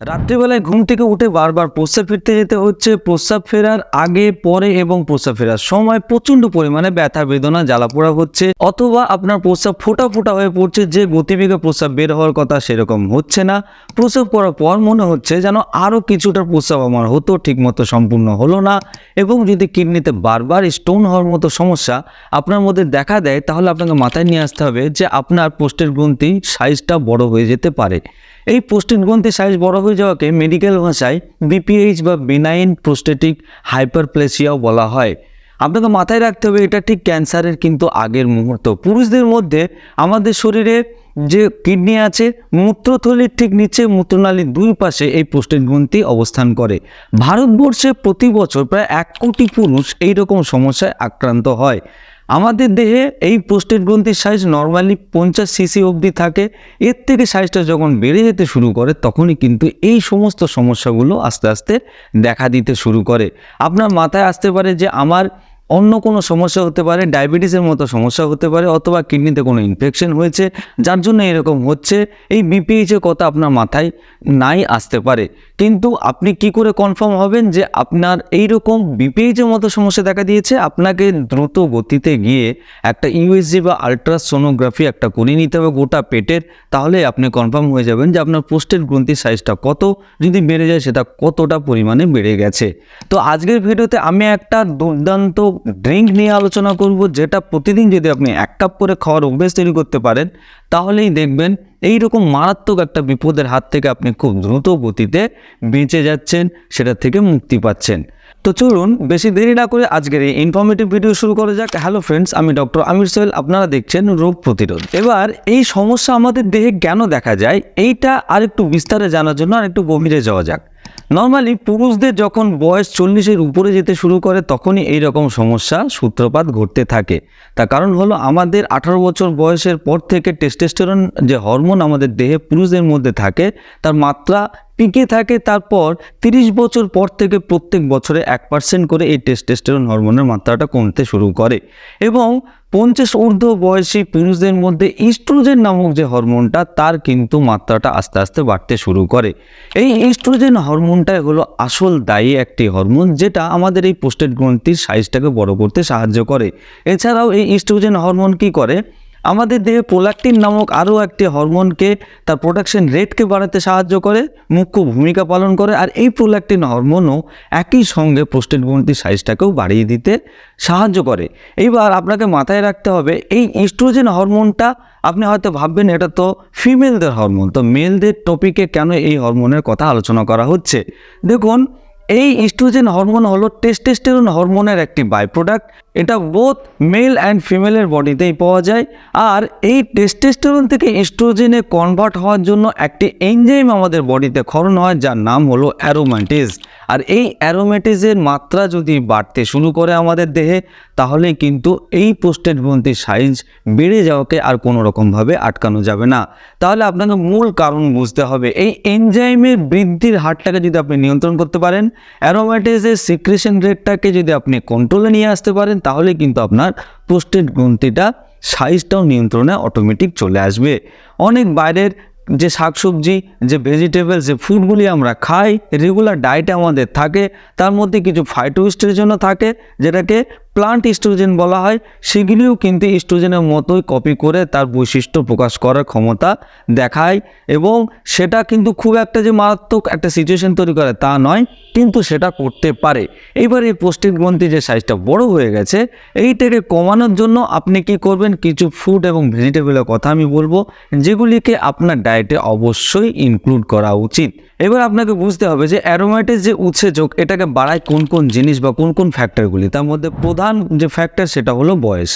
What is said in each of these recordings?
রাত্রিবেলায় ঘুম থেকে উঠে বারবার প্রস্রাব ফিরতে যেতে হচ্ছে। প্রস্রাব ফেরার আগে, পরে এবং প্রস্রাব ফেরার সময় প্রচণ্ড পরিমাণে ব্যথা, বেদনা জ্বালা পোড়া হচ্ছে অথবা আপনার প্রস্রাব ফোটা ফোটা হয়ে পড়ছে, যে গতিবেগে প্রস্রাব বের হওয়ার কথা সেরকম হচ্ছে না। প্রস্রাব করার পর মনে হচ্ছে যেন আরও কিছুটা প্রস্রাব আমার হতো, ঠিকমতো সম্পূর্ণ হলো না এবং যদি কিডনিতে বারবার স্টোন হওয়ার মতো সমস্যা আপনার মধ্যে দেখা দেয়, তাহলে আপনাকে মাথায় নিয়ে আসতে হবে যে আপনার পোস্টের গ্রন্থি সাইজটা বড় হয়ে যেতে পারে। এই প্রোস্টেট গ্রন্থির সাইজ বড় হয়ে যাওয়াকে মেডিকেল ভাষায় বিপিএইচ বা বিনাইন প্রোস্টেটিক হাইপারপ্লেসিয়াও বলা হয়। আপনাকে মাথায় রাখতে হবে, এটা ঠিক ক্যান্সারের কিন্তু আগের মুহূর্ত। পুরুষদের মধ্যে আমাদের শরীরে যে কিডনি আছে, মূত্রথলির ঠিক নিচে মূত্রনালীর দুই পাশে এই প্রোস্টেট গ্রন্থি অবস্থান করে। ভারতবর্ষে প্রতি বছর প্রায় এক কোটি পুরুষ এই রকম সমস্যায় আক্রান্ত হয়। আমাদের দেহে এই প্রোস্টেট গ্রন্থির সাইজ নর্মালি পঞ্চাশ সিসি অবধি থাকে। এর থেকে সাইজটা যখন বেড়ে যেতে শুরু করে, তখনই কিন্তু এই সমস্ত সমস্যাগুলো আস্তে আস্তে দেখা দিতে শুরু করে। আপনার মাথায় আসতে পারে যে আমার অন্য কোনো সমস্যা হতে পারে ডায়াবেটিসের মতো সমস্যা হতে পারে, অথবা কিডনিতে কোনো ইনফেকশন হয়েছে, যার জন্য এরকম হচ্ছে। এই বিপিএইচের কথা আপনার মাথায় নাই আসতে পারে। কিন্তু আপনি কি করে কনফার্ম হবেন যে আপনার এই রকম বিপিএইচের মতো সমস্যা দেখা দিয়েছে? আপনাকে দ্রুত গতিতে গিয়ে একটা ইউএসজি বা আলট্রাসোনোগ্রাফি একটা করে নিতে হবে গোটা পেটের, তাহলে আপনি কনফার্ম হয়ে যাবেন যে আপনার পোস্টের গ্রন্থির সাইজটা কত, যদি বেড়ে যায় সেটা কতটা পরিমাণে বেড়ে গেছে। তো আজকের ভিডিওতে আমি একটা দুর্দান্ত ড্রিঙ্ক নিয়ে আলোচনা করব, যেটা প্রতিদিন যদি আপনি এক কাপ করে খাওয়ার অভ্যেস তৈরি করতে পারেন তাহলেই দেখবেন এই রকম মারাত্মক একটা বিপদের হাত থেকে আপনি খুব দ্রুত গতিতে বেঁচে যাচ্ছেন, সেটা থেকে মুক্তি পাচ্ছেন। তো চলুন বেশি দেরি না করে আজকের এই ইনফরমেটিভ ভিডিও শুরু করা যাক। হ্যালো ফ্রেন্ডস আমি ডক্টর আমির সোহেল, আপনারা দেখছেন রোগ প্রতিরোধ। এবার এই সমস্যা আমাদের দেহে কেন দেখা যায়, এইটা আরেকটু বিস্তারে জানার জন্য আর একটু গভীরে যাওয়া যাক। নর্মালি পুরুষদের যখন বয়স চল্লিশের উপরে যেতে শুরু করে, তখনই এই রকম সমস্যা, সূত্রপাত ঘটতে থাকে। তার কারণ হলো, আমাদের আঠারো বছর বয়সের পর থেকে টেস্টেস্টেরন যে হরমোন আমাদের দেহে পুরুষদের মধ্যে থাকে, তার মাত্রা পিকে থাকে তারপর তিরিশ বছর পর থেকে প্রত্যেক বছরে এক পার্সেন্ট করে এই টেস্টেস্টেরন হরমোনের মাত্রাটা কমতে শুরু করে। এবং পঞ্চাশ ঊর্ধ্ব বয়সী পুরুষদের মধ্যে ইস্ট্রোজেন নামক যে হরমোনটা তার কিন্তু মাত্রাটা আস্তে আস্তে বাড়তে শুরু করে। এই ইস্ট্রোজেন হরমোনটাই হলো আসল দায়ী একটি হরমোন যেটা আমাদের এই পোস্টেড গ্রন্থির সাইজটাকে বড় করতে সাহায্য করে। এছাড়াও এই ইস্ট্রোজেন হরমোন কি করে? আমাদের দেহে প্রোলাক্টিন নামক আরও একটি হরমোনকে তার প্রোডাকশন রেটকে বাড়াতে সাহায্য করে, মুখ্য ভূমিকা পালন করে, আর এই প্রোলাক্টিন হরমোনও একই সঙ্গে প্রোস্টেট সাইজটাকেও বাড়িয়ে দিতে সাহায্য করে। এইবার আপনাকে মাথায় রাখতে হবে, এই ইস্ট্রোজেন হরমোনটা আপনি হয়তো ভাববেন এটা তো ফিমেলদের হরমোন, তো মেলদের টপিকে কেন এই হরমোনের কথা আলোচনা করা হচ্ছে? দেখুন এই ইস্ট্রোজেন হরমোন হলো টেস্টেস্টেরন হরমোনের একটি বাই প্রোডাক্ট এটা বোথ মেল অ্যান্ড ফিমেলের বডিতেই পাওয়া যায়। আর এই টেস্টেস্টেরন থেকে ইস্ট্রোজেনে কনভার্ট হওয়ার জন্য একটি এনজাইম আমাদের বডিতে ক্ষরণ হয়, যার নাম হলো অ্যারোম্যাটিস আর এই অ্যারোম্যাটিসের মাত্রা যদি বাড়তে শুরু করে আমাদের দেহে, তাহলে কিন্তু এই পোস্টেড সাইজ বেড়ে যাওয়াকে আর কোনো রকমভাবে আটকানো যাবে না। তাহলে আপনাকে মূল কারণ বুঝতে হবে। এই এনজাইমের বৃদ্ধির হারটাকে যদি আপনি নিয়ন্ত্রণ করতে পারেন অ্যারোম্যাটিসের সিক্রেশন রেটটাকে যদি আপনি কন্ট্রোলে নিয়ে আসতে পারেন, তাহলে কিন্তু আপনার প্রোস্টেট গ্রন্থিটা সাইজটাও নিয়ন্ত্রণে অটোমেটিক চলে আসবে। অনেক বাইরের যে শাকসবজি, যে ভেজিটেবল যে ফুডগুলি আমরা খাই রেগুলার ডায়েটে আমাদের থাকে, তার মধ্যে কিছু ফাইটোস্টের জন্য থাকে, যেটাকে প্লান্ট ইস্ট্রোজেন বলা হয়, সেগুলিও কিন্তু ইস্ট্রোজেনের মতোই কপি করে তার বৈশিষ্ট্য প্রকাশ করার ক্ষমতা দেখায় এবং সেটা কিন্তু খুব একটা যে মারাত্মক একটা সিচুয়েশন তৈরি করে তা নয়, কিন্তু সেটা করতে পারে। এইবার এই পোস্টিক গ্রন্থি যে সাইজটা বড় হয়ে গেছে, এইটাকে কমানোর জন্য আপনি কি করবেন? কিছু ফুড এবং ভেজিটেবলের কথা আমি বলব, যেগুলিকে আপনার ডায়েটে অবশ্যই ইনক্লুড করা উচিত। এবার আপনাকে বুঝতে হবে যে অ্যারোম্যাটিস যে উৎসেচক, এটাকে বাড়ায় কোন কোন জিনিস বা কোন কোন ফ্যাক্টরগুলি তার মধ্যে প্রধান যে ফ্যাক্টর সেটা হলো বয়স।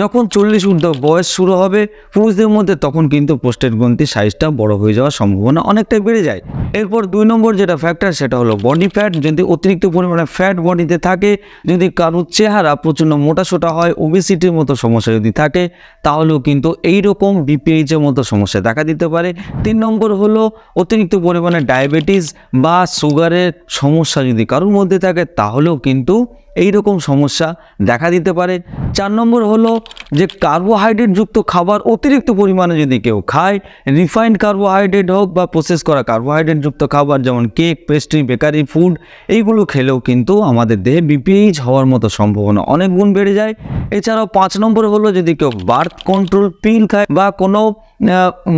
যখন চল্লিশ ঊর্ধ্ব বয়স শুরু হবে, পুরুষদের মধ্যে তখন কিন্তু পোস্টের গ্রন্থির সাইজটা বড় হয়ে যাওয়ার সম্ভাবনা অনেকটাই বেড়ে যায়। এরপর দুই নম্বর যেটা ফ্যাক্টর সেটা হলো বডি ফ্যাট যদি অতিরিক্ত পরিমাণে ফ্যাট বডিতে থাকে, যদি কারোর চেহারা প্রচণ্ড মোটাসোটা হয় ওবেসিটির মতো সমস্যা যদি থাকে, তাহলেও কিন্তু এই রকম বিপিএইচের মতো সমস্যা দেখা দিতে পারে। তিন নম্বর হলো অতিরিক্ত পরিমাণে ডায়াবেটিস বা সুগারের সমস্যা যদি কারোর মধ্যে থাকে, তাহলেও কিন্তু এই রকম সমস্যা দেখা দিতে পারে। চার নম্বর হলো যে কার্বোহাইড্রেট যুক্ত খাবার অতিরিক্ত পরিমাণে যদি কেউ খায় রিফাইন্ড কার্বোহাইড্রেট হোক বা প্রসেস করা কার্বোহাইড্রেট যুক্ত খাবার যেমন কেক পেস্ট্রি বেকারি ফুড এইগুলো খেলেও কিন্তু আমাদের দেহে বিপিএইচ হওয়ার মতো সম্ভাবনা অনেক গুণ বেড়ে যায়। এছাড়াও পাঁচ নম্বর হলো যদি কেউ বার্থ কন্ট্রোল পিল খায় বা কোনো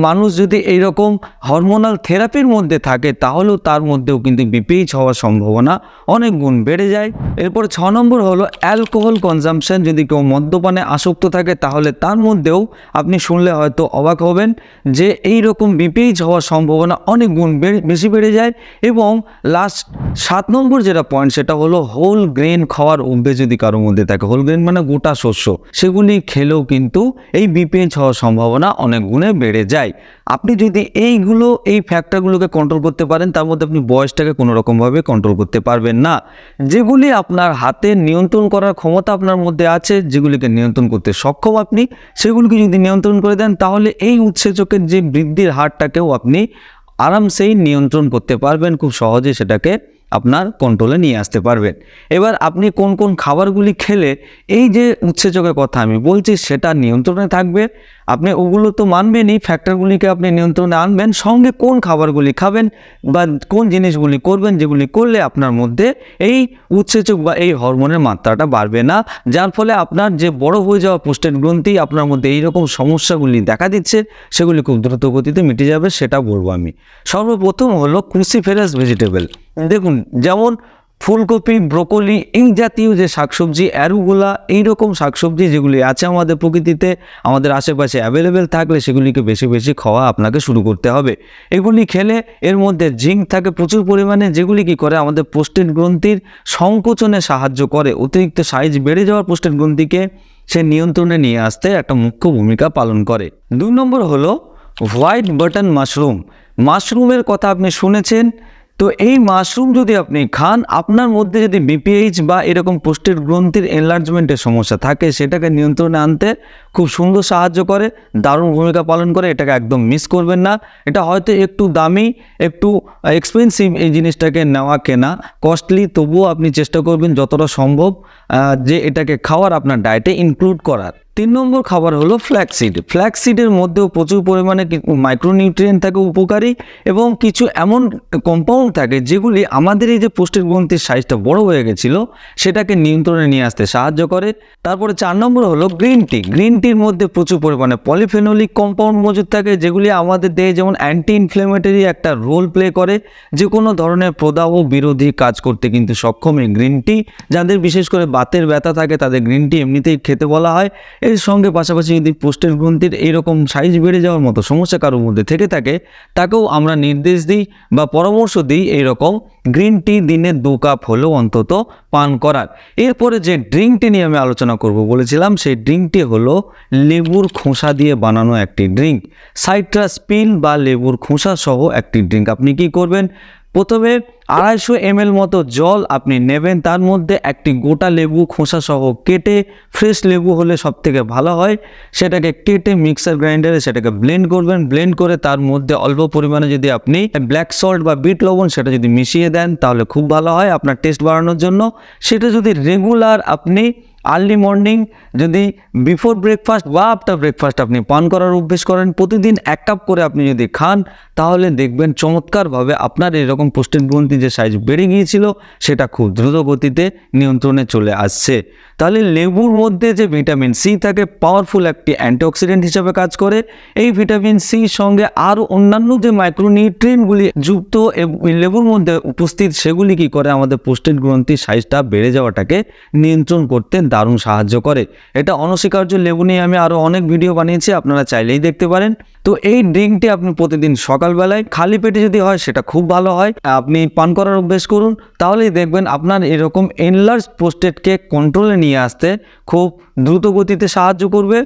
মানুষ যদি এইরকম হরমোনাল থেরাপির মধ্যে থাকে, তাহলেও তার মধ্যেও কিন্তু বিপিএইচ হওয়ার সম্ভাবনা অনেক গুণ বেড়ে যায়। এরপর ছ নম্বর হলো অ্যালকোহল কনজাম্পশন যদি কেউ মদ্যপানে আসক্ত থাকে, তাহলে তার মধ্যেও আপনি শুনলে হয়তো অবাক হবেন যে এই রকম বিপিএইচ হওয়ার সম্ভাবনা অনেক গুণ বেশি বেড়ে যায়। এবং লাস্ট সাত নম্বর যেটা পয়েন্ট সেটা হলো হোল গ্রেন খাওয়ার অভ্যেস যদি কারোর মধ্যে থাকে হোল গ্রেন মানে গোটা শস্য, সেগুলি খেলেও কিন্তু এই বিপিএইচ হওয়ার সম্ভাবনা অনেক গুণে বেড়ে যায়। আপনি যদি এইগুলো, এই ফ্যাক্টরগুলোকে কন্ট্রোল করতে পারেন, তার মধ্যে আপনি বয়সটাকে কোনো রকমভাবে কন্ট্রোল করতে পারবেন না। যেগুলি আপনার হাতে নিয়ন্ত্রণ করার ক্ষমতা আপনার মধ্যে আছে, যেগুলিকে নিয়ন্ত্রণ করতে সক্ষম আপনি, সেগুলিকে যদি নিয়ন্ত্রণ করে দেন, তাহলে এই উৎসেচকের যে বৃদ্ধির হারটাকেও আপনি আরামসেই নিয়ন্ত্রণ করতে পারবেন, খুব সহজে সেটাকে আপনার কন্ট্রোলে নিয়ে আসতে পারবেন। এবার আপনি কোন কোন খাবারগুলি খেলে এই যে উৎসেচকের কথা আমি বলছি, সেটা নিয়ন্ত্রণে থাকবে। আপনি ওগুলো তো মানবেনই ফ্যাক্টরগুলিকে আপনি নিয়ন্ত্রণে আনবেন। সঙ্গে কোন খাবারগুলি খাবেন বা কোন জিনিসগুলি করবেন, যেগুলি করলে আপনার মধ্যে এই উৎসেচক বা এই হরমোনের মাত্রাটা বাড়বে না। যার ফলে আপনার যে বড় হয়ে যাওয়া পোস্টের গ্রন্থি, আপনার মধ্যে এই রকম সমস্যাগুলি দেখা দিচ্ছে, সেগুলি খুব দ্রুত গতিতে মিটে যাবে, সেটা বলব আমি। সর্বপ্রথম হলো ক্রুসিফেরাস ভেজিটেবল দেখুন, যেমন ফুলকপি, ব্রোকলি এই জাতীয় যে শাকসবজি, অ্যারুগুলা, এইরকম শাকসবজি যেগুলি আছে আমাদের প্রকৃতিতে, আমাদের আশেপাশে অ্যাভেলেবেল থাকলে সেগুলিকে বেশি বেশি খাওয়া আপনাকে শুরু করতে হবে। এগুলি খেলে এর মধ্যে জিঙ্ক থাকে প্রচুর পরিমাণে, যেগুলি কি করে আমাদের পোস্টেড গ্রন্থির সংকোচনে সাহায্য করে। অতিরিক্ত সাইজ বেড়ে যাওয়ার পোস্টেড গ্রন্থিকে সে নিয়ন্ত্রণে নিয়ে আসতে একটা মুখ্য ভূমিকা পালন করে। দুই নম্বর হলো হোয়াইট বাটন মাশরুম মাশরুমের কথা আপনি শুনেছেন তো এই মাশরুম যদি আপনি খান, আপনার মধ্যে যদি বিপিএইচ বা এরকম পোস্টের গ্রন্থির এনলার্জমেন্টের সমস্যা থাকে, সেটাকে নিয়ন্ত্রণে আনতে খুব সুন্দর সাহায্য করে, দারুণ ভূমিকা পালন করে, এটাকে একদম মিস করবেন না। এটা হয়তো একটু দামি, একটু এক্সপেন্সিভ এই জিনিসটাকে নেওয়া কেনা কস্টলি তবুও আপনি চেষ্টা করবেন যতটা সম্ভব যে এটাকে খাওয়ার আপনার ডায়েটে ইনক্লুড করার। তিন নম্বর খাবার হলো ফ্ল্যাক্সিড ফ্ল্যাক্সিডের মধ্যেও প্রচুর পরিমাণে মাইক্রোনিউট্রিয়েন্ট থাকে, উপকারী এবং কিছু এমন কম্পাউন্ড থাকে যেগুলি আমাদের এই যে পোস্টের গ্রন্থির সাইজটা বড় হয়ে গেছিল, সেটাকে নিয়ন্ত্রণে নিয়ে আসতে সাহায্য করে। তারপরে চার নম্বর হলো গ্রিন টি গ্রিন টির মধ্যে প্রচুর পরিমাণে পলিফেনোলিক কম্পাউন্ড মজুদ থাকে, যেগুলি আমাদের দেহে যেমন অ্যান্টি ইনফ্লেমেটরি একটা রোল প্লে করে। যে কোনো ধরনের প্রদাহ বিরোধী কাজ করতে কিন্তু সক্ষম এই গ্রিন টি যাদের বিশেষ করে বাতের ব্যথা থাকে, তাদের গ্রিন টি এমনিতেই খেতে বলা হয়। এর সঙ্গে পাশাপাশি যদি পোস্টের গ্রন্থির এইরকম সাইজ বেড়ে যাওয়ার মতো সমস্যা কারোর মধ্যে থেকে থাকে, তাকেও আমরা নির্দেশ দিই বা পরামর্শ দিই এইরকম গ্রিন টি দিনে দু কাপ হলেও অন্তত পান করার। এরপরে যে ড্রিঙ্কটি নিয়ে আমি আলোচনা করব বলেছিলাম, সেই ড্রিঙ্কটি হলো লেবুর খোসা দিয়ে বানানো একটি ড্রিঙ্ক সাইট্রাস পিল বা লেবুর খোসা সহ একটি ড্রিঙ্ক আপনি কি করবেন? প্রথমে আড়াইশো এমএল মতো জল আপনি নেবেন, তার মধ্যে একটি গোটা লেবু খোসা সহ কেটে ফ্রেশ লেবু হলে সব থেকে ভালো হয়। সেটাকে কেটে মিক্সার গ্রাইন্ডারে সেটাকে ব্লেন্ড করবেন, ব্লেন্ড করে তার মধ্যে অল্প পরিমাণে যদি আপনি ব্ল্যাক সল্ট বা বিট লবণ সেটা যদি মিশিয়ে দেন, তাহলে খুব ভালো হয় আপনার টেস্ট বাড়ানোর জন্য। সেটা যদি রেগুলার আপনি আর্লি মর্নিং যদি বিফোর ব্রেকফাস্ট বা আফটার ব্রেকফাস্ট আপনি পান করার অভ্যেস করেন, প্রতিদিন এক কাপ করে আপনি যদি খান, তাহলে দেখবেন চমৎকারভাবে আপনার এরকম পোস্টেড গ্রন্থি যে সাইজ বেড়ে গিয়েছিল, সেটা খুব দ্রুত গতিতে নিয়ন্ত্রণে চলে আসছে। তাহলে লেবুর মধ্যে যে ভিটামিন সি থাকে পাওয়ারফুল একটি অ্যান্টিঅক্সিডেন্ট হিসেবে কাজ করে। এই ভিটামিন সি সঙ্গে আরও অন্যান্য যে মাইক্রোনিউট্রিয়েন্টগুলি যুক্ত লেবুর মধ্যে উপস্থিত, সেগুলি কি করে আমাদের পোস্টেড গ্রন্থির সাইজটা বেড়ে যাওয়াটাকে নিয়ন্ত্রণ করতে দারুণ সাহায্য করে। এটা অনস্বীকার্য লেবু নিয়ে আমি আরও অনেক ভিডিও বানিয়েছি, আপনারা চাইলেই দেখতে পারেন। তো এই ড্রিঙ্কটি আপনি প্রতিদিন সকালবেলায় খালি পেটে যদি হয়, সেটা খুব ভালো হয়। আপনি পান করার অভ্যেস করুন, তাহলেই দেখবেন আপনার এরকম এনলার্জ পোস্টেডকে কন্ট্রোলে নিয়ে আসতে খুব দ্রুত গতিতে সাহায্য করবে।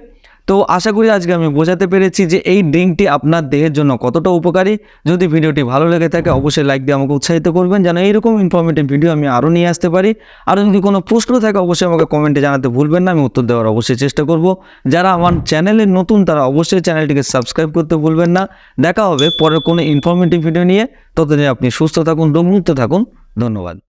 তো আশা করি আজকে আমি বোঝাতে পেরেছি যে এই ড্রিঙ্কটি আপনার দেহের জন্য কতটা উপকারী। যদি ভিডিওটি ভালো লেগে থাকে, অবশ্যই লাইক দিয়ে আমাকে উৎসাহিত করবেন। যেন এইরকম ইনফরমেটিভ ভিডিও আমি আরও নিয়ে আসতে পারি। আর যদি কোনো প্রশ্ন থাকে, অবশ্যই আমাকে কমেন্টে জানাতে ভুলবেন না। আমি উত্তর দেওয়ার অবশ্যই চেষ্টা করব। যারা আমার চ্যানেলে নতুন, তারা অবশ্যই চ্যানেলটিকে সাবস্ক্রাইব করতে ভুলবেন না। দেখা হবে পরের কোনো ইনফরমেটিভ ভিডিও নিয়ে। ততদিন আপনি সুস্থ থাকুন রোগমুক্ত থাকুন। ধন্যবাদ।